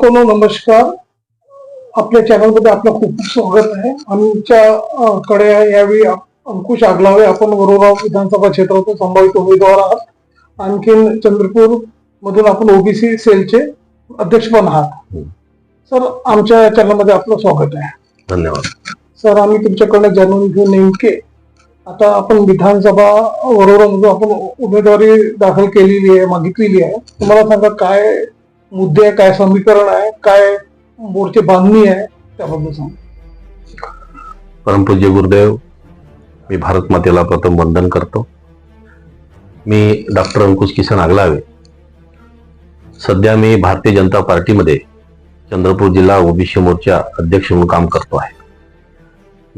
प्रेक्षकांनो नमस्कार. आपल्या चॅनलमध्ये आपलं खूप खूप स्वागत आहे. आमच्या अं, कडे यावेळी अंकुश आगलावे. आपण वरोरा विधानसभा क्षेत्रातून संभावित उमेदवार आहात. आणखीन चंद्रपूर मधून आपण ओबीसी सेलचे अध्यक्ष पण आहात. सर आमच्या चॅनलमध्ये आपलं स्वागत आहे. धन्यवाद. सर आम्ही तुमच्याकडनं जाणून घेऊ नेमके. आता आपण विधानसभा वरोरामधून आपण उमेदवारी दाखल केलेली आहे मागितलेली आहे. तुम्हाला सांगा काय मुद्दे आहे काय समीकरण आहे काय मोर्चे बांधणी आहे त्याबद्दल सांग. परमपूज्य गुरुदेव मी भारत मातेला प्रथम वंदन करतो. मी डॉक्टर अंकुश किसन आगलावे. सध्या मी भारतीय जनता पार्टीमध्ये चंद्रपूर जिल्हा ओबीसी मोर्चा अध्यक्ष म्हणून काम करतो आहे.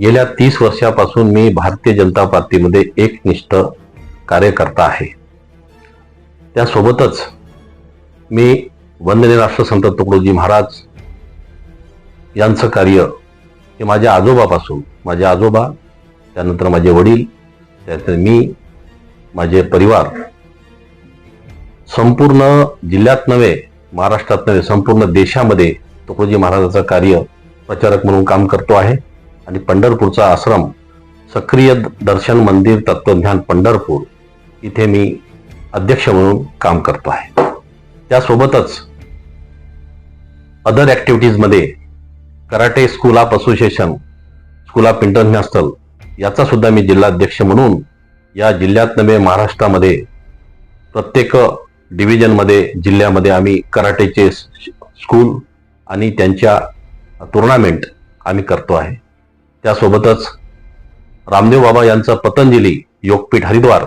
गेल्या तीस वर्षापासून मी भारतीय जनता पार्टीमध्ये एकनिष्ठ कार्यकर्ता आहे. त्यासोबतच मी वंदनीय राष्ट्रसंत तुकडोजी महाराज यांचं कार्य हे माझ्या आजोबापासून माझे आजोबा त्यानंतर माझे वडील त्यानंतर मी माझे परिवार. संपूर्ण जिल्ह्यात नव्हे महाराष्ट्रात नव्हे संपूर्ण देशामध्ये तुकडोजी महाराजाचं कार्य प्रचारक म्हणून काम करतो आहे. आणि पंढरपूरचा आश्रम सक्रिय दर्शन मंदिर तत्वज्ञान पंढरपूर इथे मी अध्यक्ष म्हणून काम करतो आहे. त्यासोबतच other ॲक्टिव्हिटीजमध्ये karate school of association school of international याचा सुद्धा मी जिल्हाध्यक्ष म्हणून या जिल्ह्यात नव्हे महाराष्ट्रामध्ये प्रत्येक डिव्हिजनमध्ये जिल्ह्यामध्ये आम्ही कराटेचे स्कूल आणि त्यांच्या टुर्नामेंट आम्ही करतो आहे. त्यासोबतच रामदेव बाबा यांचं पतंजली योगपीठ हरिद्वार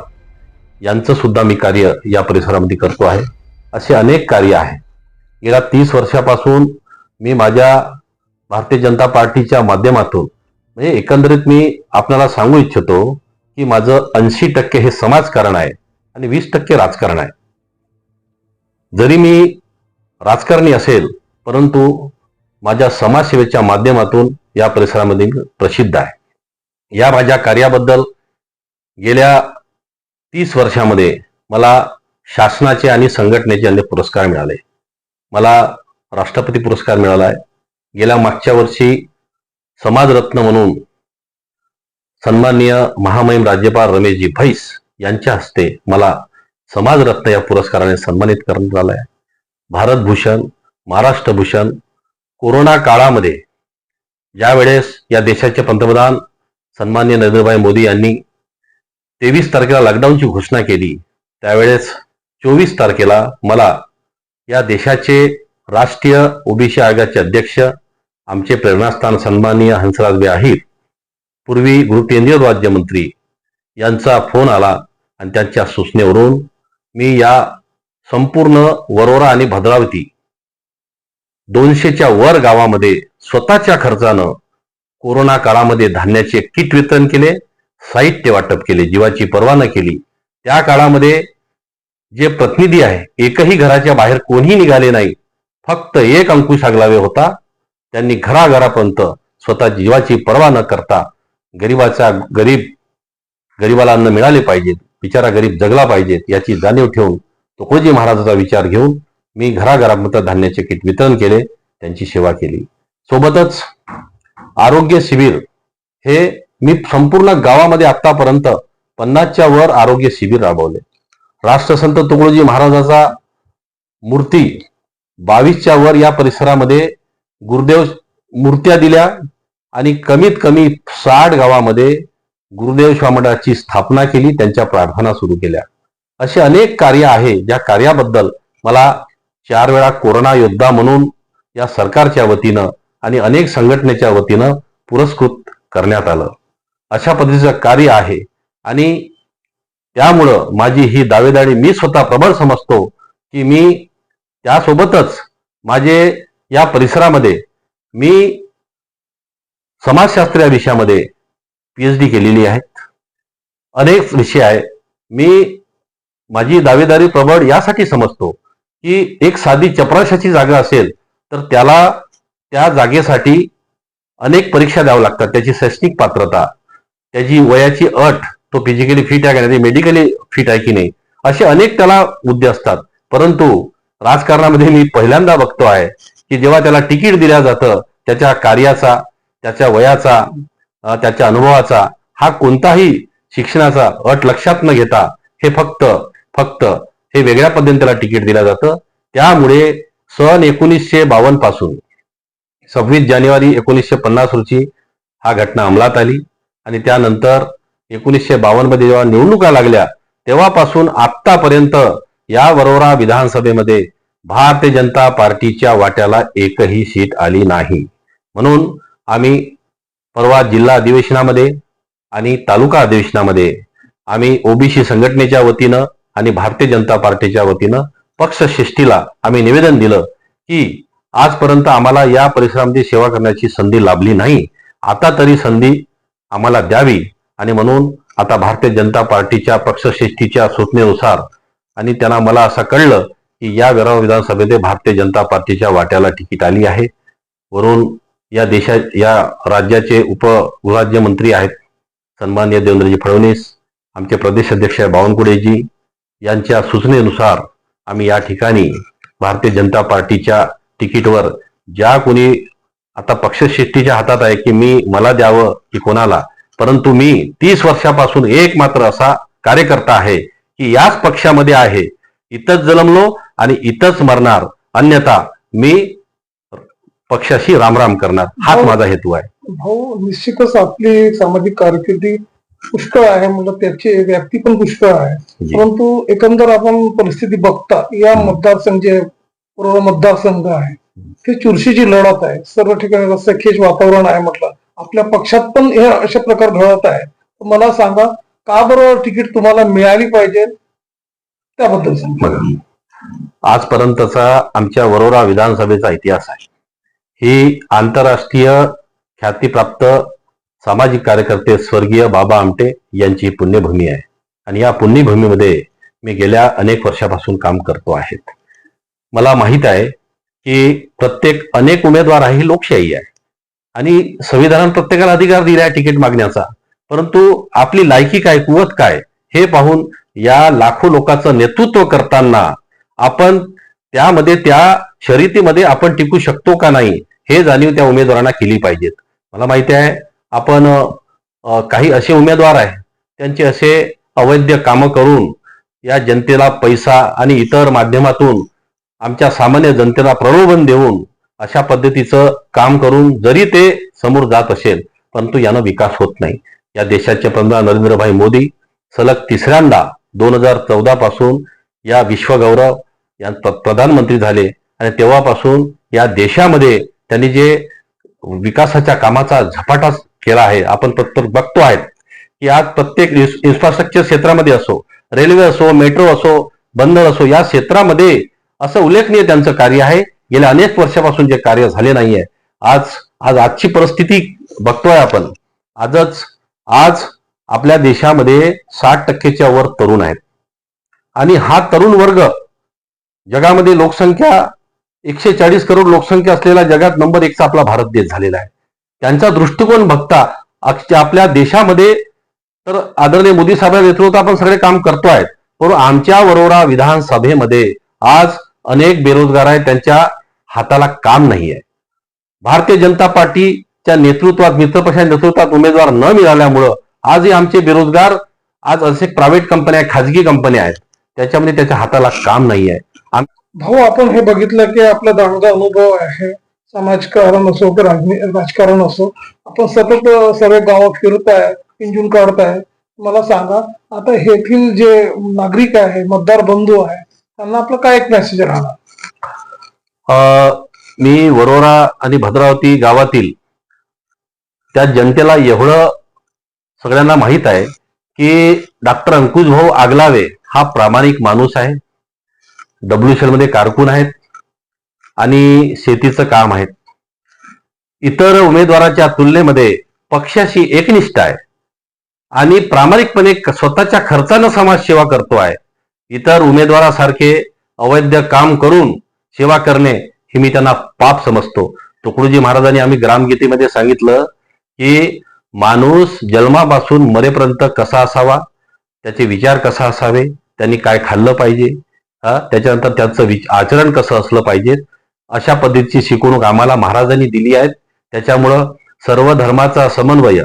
यांचं सुद्धा मी कार्य या परिसरामध्ये करतो आहे. असे अनेक कार्य आहे. गेल्या तीस वर्षापासून मी माझ्या भारतीय जनता पार्टीच्या माध्यमातून म्हणजे एकंदरीत मी आपल्याला सांगू इच्छितो की माझं ऐंशी टक्के हे समाजकारण आहे आणि वीस टक्के राजकारण आहे. जरी मी राजकारणी असेल परंतु माझ्या समाजसेवेच्या माध्यमातून या परिसरामध्ये प्रसिद्ध आहे. या माझ्या कार्याबद्दल गेल्या तीस वर्षामध्ये मला शासनाचे आणि संघटनेचे अनेक पुरस्कार मिळाले. मला राष्ट्रपती पुरस्कार मिळाला आहे गेल्या मागच्या वर्षी समाजरत्न म्हणून सन्माननीय महामहिम राज्यपाल रमेशजी भैस यांच्या हस्ते मला समाजरत्न या पुरस्काराने सन्मानित करण्यात आलं आहे. भारत भूषण महाराष्ट्र भूषण कोरोना काळामध्ये ज्यावेळेस या देशाचे पंतप्रधान सन्माननीय नरेंद्रभाई मोदी यांनी तेवीस तारखेला लॉकडाऊनची घोषणा केली त्यावेळेस चोवीस तारखेला मला या देशाचे राष्ट्रीय ओबीसी आयोगाचे अध्यक्ष आमचे प्रेरणास्थान सन्माननीय हंसराज आहेत पूर्वी गृहकेंद्रीय राज्यमंत्री यांचा फोन आला आणि त्यांच्या सूचनेवरून मी या संपूर्ण वरोरा आणि भद्रावती दोनशेच्या वर गावामध्ये स्वतःच्या खर्चानं कोरोना काळामध्ये धान्याचे किट वितरण केले साहित्य वाटप केले जीवाची पर्वा न केली. त्या काळामध्ये जे प्रतिनिधी आहे एकही घराच्या बाहेर कोणीही निघाले नाही फक्त एक अंकुश आगलावे होता. त्यांनी घराघरापर्यंत स्वतः जीवाची पर्वा न करता गरीबाचा गरीब गरीबाला अन्न मिळाले पाहिजेत बिचारा गरीब जगला पाहिजेत याची जाणीव ठेवून तुकडोजी महाराजाचा विचार घेऊन मी घराघरापर्यंत धान्याचे किट वितरण केले त्यांची सेवा केली. सोबतच आरोग्य शिबिर हे मी संपूर्ण गावामध्ये आतापर्यंत पन्नासच्या वर आरोग्य शिबिर राबवले. राष्ट्रसंत तुकडोजी महाराजाचा मूर्ती बावीसच्या वर या परिसरामध्ये गुरुदेव मूर्त्या दिल्या आणि कमीत कमी साठ गावामध्ये गुरुदेव स्वामंडळाची स्थापना केली त्यांच्या प्रार्थना सुरू केल्या. असे अनेक कार्य आहे ज्या कार्याबद्दल मला चार वेळा कोरोना योद्धा म्हणून या सरकारच्या वतीनं आणि अनेक संघटनेच्या वतीनं पुरस्कृत करण्यात आलं. अशा पद्धतीचं कार्य आहे आणि त्यामुळं माझी ही दावेदारी मी स्वतः प्रबळ समजतो की मी त्यासोबतच माझे या परिसरामध्ये मी समाजशास्त्र या विषयामध्ये पीएच डी केलेली आहे अनेक विषय आहे मी माझी दावेदारी प्रबळ यासाठी समजतो की एक साधी चपराशाची जागा असेल तर त्याला त्या जागेसाठी अनेक परीक्षा द्याव्या लागतात. त्याची शैक्षणिक पात्रता त्याची वयाची अट तो फिजिकली फिट आहे का नाही मेडिकली फिट आहे की नाही असे अनेक त्याला मुद्दे असतात. परंतु राजकारणामध्ये मी पहिल्यांदा बघतो आहे की जेव्हा त्याला तिकीट दिल्या जातं त्याच्या कार्याचा त्याच्या वयाचा त्याच्या अनुभवाचा हा कोणताही शिक्षणाचा अट लक्षात न घेता हे फक्त फक्त हे वेगळ्या पद्धतीने त्याला तिकीट दिलं जातं. त्यामुळे सन एकोणीसशे बावन्नपासून सव्वीस जानेवारी एकोणीसशे पन्नास रोजी हा घटना अंमलात आली आणि त्यानंतर एकोणीसशे बावन्नमध्ये जेव्हा निवडणुका लागल्या तेव्हापासून आतापर्यंत या वरोरा विधानसभेमध्ये भारतीय जनता पार्टीच्या वाट्याला एकही सीट आली नाही. म्हणून आम्ही परवा जिल्हा अधिवेशनामध्ये आणि तालुका अधिवेशनामध्ये आम्ही ओबीसी संघटनेच्या वतीनं आणि भारतीय जनता पार्टीच्या वतीनं पक्षश्रेष्ठीला आम्ही निवेदन दिलं की आजपर्यंत आम्हाला या परिसरामध्ये सेवा करण्याची संधी लाभली नाही. आता तरी संधी आम्हाला द्यावी. आणि म्हणून आता भारतीय जनता पार्टीच्या पक्षश्रेष्ठीच्या सूचनेनुसार आणि त्यांना मला असं कळलं की या वेराव विधानसभेमध्ये भारतीय जनता पार्टीच्या वाट्याला तिकीट आली आहे. वरून या देशा या राज्याचे उपगृहराज्यमंत्री आहेत सन्मान्य देवेंद्रजी फडणवीस आमचे प्रदेश अध्यक्ष बावनकुळेजी. यांच्या सूचनेनुसार आम्ही या ठिकाणी भारतीय जनता पार्टीच्या तिकीटवर ज्या कोणी आता पक्षश्रेष्ठीच्या हातात आहे की मी मला द्यावं की कोणाला परंतु मी तीस वर्षापासून एक मात्र असा कार्यकर्ता आहे की याच पक्षामध्ये आहे. इथंच जन्मलो आणि इथंच मरणार. अन्यथा मी पक्षाशी रामराम करणार. हाच माझा हेतू आहे. भाऊ निश्चितच आपली सामाजिक कारकिर्दी पुष्कळ आहे म्हणजे त्याची व्याप्ती पण पुष्कळ आहे. परंतु एकंदर आपण परिस्थिती बघता या मतदारसंघ जे पूर्व मतदारसंघ आहे ते चुरशीची लढत आहे. सर्व ठिकाणी रस्त्याखेच वातावरण आहे म्हटलं. आपल्या पक्षात पण हे अशा प्रकार घडत आहे मला सांगा का बरोबर तिकीट तुम्हाला मिळाली पाहिजे? त्याबद्दल सांगा. आजपर्यंतचा आमच्या वरोरा विधानसभेचा इतिहास आहे. ही आंतरराष्ट्रीय ख्यातीप्राप्त सामाजिक कार्यकर्ते स्वर्गीय बाबा आमटे यांची पुण्यभूमी आहे. आणि या पुण्यभूमीमध्ये मी गेल्या अनेक वर्षापासून काम करतो आहे. मला माहीत आहे की प्रत्येक अनेक उमेदवार आहे ही लोकशाही आहे. आणि संविधानात प्रत्येकाला अधिकार दिला आहे तिकीट मागण्याचा. परंतु आपली लायकी काय कुवत काय हे पाहून या लाखो लोकांचं नेतृत्व करताना आपण त्यामध्ये त्या शर्यतीमध्ये आपण टिकू शकतो का नाही हे जाणीव त्या उमेदवारांना केली पाहिजेत. मला माहिती आहे आपण काही असे उमेदवार आहे त्यांचे असे अवैध कामं करून या जनतेला पैसा आणि इतर माध्यमातून आमच्या सामान्य जनतेला प्रलोभन देऊन अशा पद्धतीचं काम करून जरी ते समोर जात असेल परंतु यानं विकास होत नाही. या देशाचे पंतप्रधान नरेंद्रभाई मोदी सलग तिसऱ्यांदा दोन हजार चौदा पासून या विश्वगौरव या प्रधानमंत्री झाले आणि तेव्हापासून या देशामध्ये त्यांनी जे विकासाच्या कामाचा झपाटा केला आहे आपण प्रत्येक बघतो आहेत की आज प्रत्येक इन्फ्रास्ट्रक्चर क्षेत्रामध्ये असो रेल्वे असो मेट्रो असो बंदर असो या क्षेत्रामध्ये असं उल्लेखनीय त्यांचं कार्य आहे. गेल्या अनेक वर्षापासून जे कार्य झाले नाहीये आज आज आजची परिस्थिती बघतोय आपण. आजच आज आपल्या देशामध्ये साठ टक्केच्या वर तरुण आहेत. आणि हा तरुण वर्ग जगामध्ये लोकसंख्या एकशे चाळीस करोड लोकसंख्या असलेला जगात नंबर एकचा आपला भारत देश झालेला आहे. त्यांचा दृष्टिकोन बघता आपल्या देशामध्ये तर आदरणीय मोदी साहेबांच्या नेतृत्वात आपण सगळे काम करतो आहेत परंतु आमच्या वरोरा विधानसभेमध्ये आज अनेक बेरोजगार आहेत त्यांच्या हाताला काम नाही आहे भारतीय जनता पार्टीच्या नेतृत्वात मित्रपक्षाच्या नेतृत्वात उमेदवार न मिळाल्यामुळं आजही आमचे बेरोजगार आज असे प्रायव्हेट कंपन्या आहेत खाजगी कंपन्या आहेत त्याच्यामध्ये त्याच्या हाताला काम नाही आहे भाऊ आपण हे बघितलं की आपला दांडगा अनुभव आहे. समाजकारण असो की राजकारण असो आपण सतत अ, सर्व गावं फिरताय पिंजून काढताय. मला सांगा आता येथील जे नागरिक आहे मतदार बंधू आहे त्यांना आपला काय एक मेसेज राहणार मी वरोरा आणि भद्रावती गावातील त्या जनतेला एवढं सगळ्यांना माहीत आहे की डॉक्टर अंकुश भाऊ आगलावे हा प्रामाणिक माणूस आहे. डब्ल्यू मध्ये कारकून आहेत आणि शेतीचं काम आहेत. इतर उमेदवाराच्या तुलनेमध्ये पक्षाशी एकनिष्ठ आहे आणि प्रामाणिकपणे स्वतःच्या खर्चानं समाजसेवा करतो आहे. इतर उमेदवारासारखे अवैध काम करून सेवा करणे हे मी त्यांना पाप समजतो. तुकडोजी महाराजांनी आम्ही ग्रामगीतेमध्ये सांगितलं की माणूस जन्मापासून मरेपर्यंत कसा असावा त्याचे विचार कसा असावे त्यांनी काय खाल्लं पाहिजे त्याच्यानंतर त्यांचं विच- आचरण कसं असलं पाहिजे अशा पद्धतीची शिकवणूक आम्हाला महाराजांनी दिली आहे त्याच्यामुळं सर्व धर्माचा समन्वय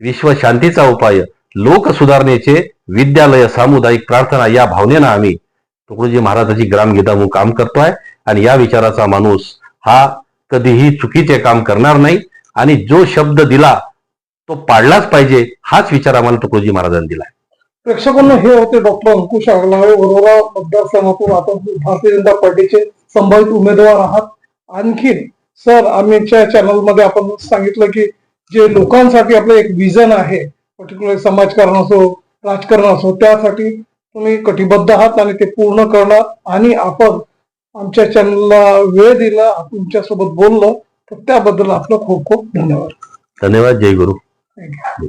विश्व शांतीचा उपाय लोक सुधारणेचे विद्यालय सामुदायिक प्रार्थना या भावनेनं आम्ही तुकडोजी महाराजाची ग्रामगीता म्हणून काम करतोय आणि या विचाराचा माणूस हा कधीही चुकीचे काम करणार नाही आणि जो शब्द दिला तो पाळलाच पाहिजे हाच विचार आम्हाला तुकडोजी महाराजांनी दिलाय. प्रेक्षकांना हे होते डॉक्टर अंकुश आगलावे वरोरा मतदारसंघातून आपण भारतीय जनता पार्टीचे संभावित उमेदवार आहात. आणखीन सर आमच्या चॅनलमध्ये आपण सांगितलं की जे लोकांसाठी आपलं एक विजन आहे पर्टिक्युलर समाजकारण असो राजकारण असो त्यासाठी तुम्ही कटिबद्ध आहात आणि ते पूर्ण करणार. आणि आपण आमच्या चॅनलला वेळ दिला तुमच्यासोबत बोललो तर त्याबद्दल आपलं खूप खूप धन्यवाद. धन्यवाद. जय गुरु. थँक्यू